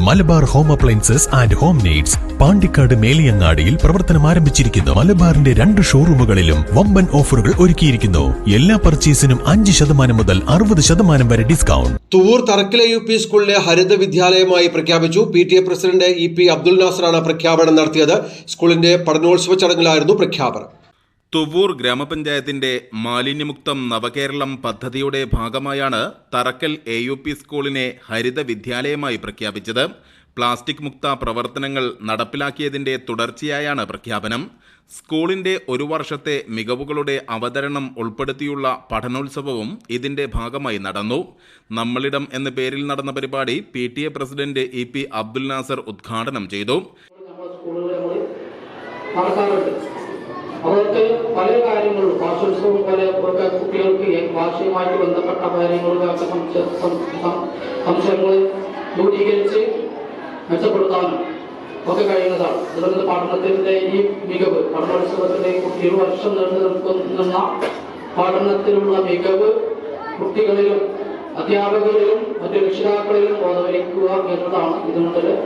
Malabar home appliances and home needs Pandikkad മേലിയങ്ങാടിയിൽ പ്രവർത്തനം ആരംഭിച്ചിരിക്കുന്നു. മലബാറിന്റെ രണ്ട് ഷോറൂമുകളിലും വമ്പൻ ഓഫറുകൾ ഒരുക്കിയിരിക്കുന്നു. എല്ലാ പർച്ചേസിനും അഞ്ച് ശതമാനം മുതൽ അറുപത് ശതമാനം വരെ ഡിസ്കൗണ്ട്. തൂർ തറക്കിലെ യു പി സ്കൂളിനെ ഹരിത വിദ്യാലയമായി പ്രഖ്യാപിച്ചു. P T A president E P Abdul നാസറാണ് പ്രഖ്യാപനം നടത്തിയത്. സ്കൂളിന്റെ പഠനോത്സവ ചടങ്ങിലായിരുന്നു പ്രഖ്യാപനം. തുവൂർ ഗ്രാമപഞ്ചായത്തിന്റെ മാലിന്യമുക്തം നവകേരളം പദ്ധതിയുടെ ഭാഗമായാണ് തറക്കൽ എ യു പി സ്കൂളിനെ ഹരിത വിദ്യാലയമായി പ്രഖ്യാപിച്ചത്. പ്ലാസ്റ്റിക് മുക്ത പ്രവർത്തനങ്ങൾ നടപ്പിലാക്കിയതിന്റെ തുടർച്ചയായാണ് പ്രഖ്യാപനം. സ്കൂളിന്റെ ഒരു വർഷത്തെ മികവുകളുടെ അവതരണം ഉൾപ്പെടുത്തിയുള്ള പഠനോത്സവവും ഇതിന്റെ ഭാഗമായി നടന്നു. നമ്മളിടം എന്ന പേരിൽ നടന്ന പരിപാടി P T A president E P Abdul Nasar ഉദ്ഘാടനം ചെയ്തു. അവർക്ക് പല കാര്യങ്ങളും ഭാഷോത്സവം പോലെ അവർക്ക് കുട്ടികൾക്ക് ഭാഷയുമായിട്ട് ബന്ധപ്പെട്ട സം- സംശയങ്ങൾ ദൂരീകരിച്ച് മെച്ചപ്പെടുത്താനും ഒക്കെ കഴിയുന്നതാണ്. അതുകൊണ്ട് പഠനത്തിന്റെ ഈ മികവ് പഠനോത്സവത്തിന്റെ കുട്ടികൾ വർഷം നീണ്ടു നിൽക്കുന്ന പഠനത്തിലുള്ള മികവ് കുട്ടികളിലും അധ്യാപകരിലും മറ്റു രക്ഷിതാക്കളിലും ബോധവലിക്കുക എന്നതാണ് ഇതുകൊണ്ടൊരു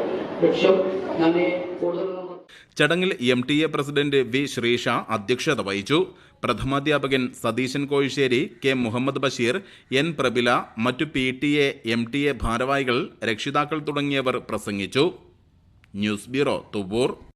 ലക്ഷ്യം. ഞാൻ കൂടുതൽ ചടങ്ങിൽ M T A president V Shreesha അധ്യക്ഷത വഹിച്ചു. പ്രഥമാധ്യാപകൻ സതീശൻ കോഴിശ്ശേരി കെ മുഹമ്മദ് ബഷീർ എൻ പ്രബില മറ്റു P T A M T A ഭാരവാഹികൾ രക്ഷിതാക്കൾ തുടങ്ങിയവർ പ്രസംഗിച്ചു. News bureau Thuvur.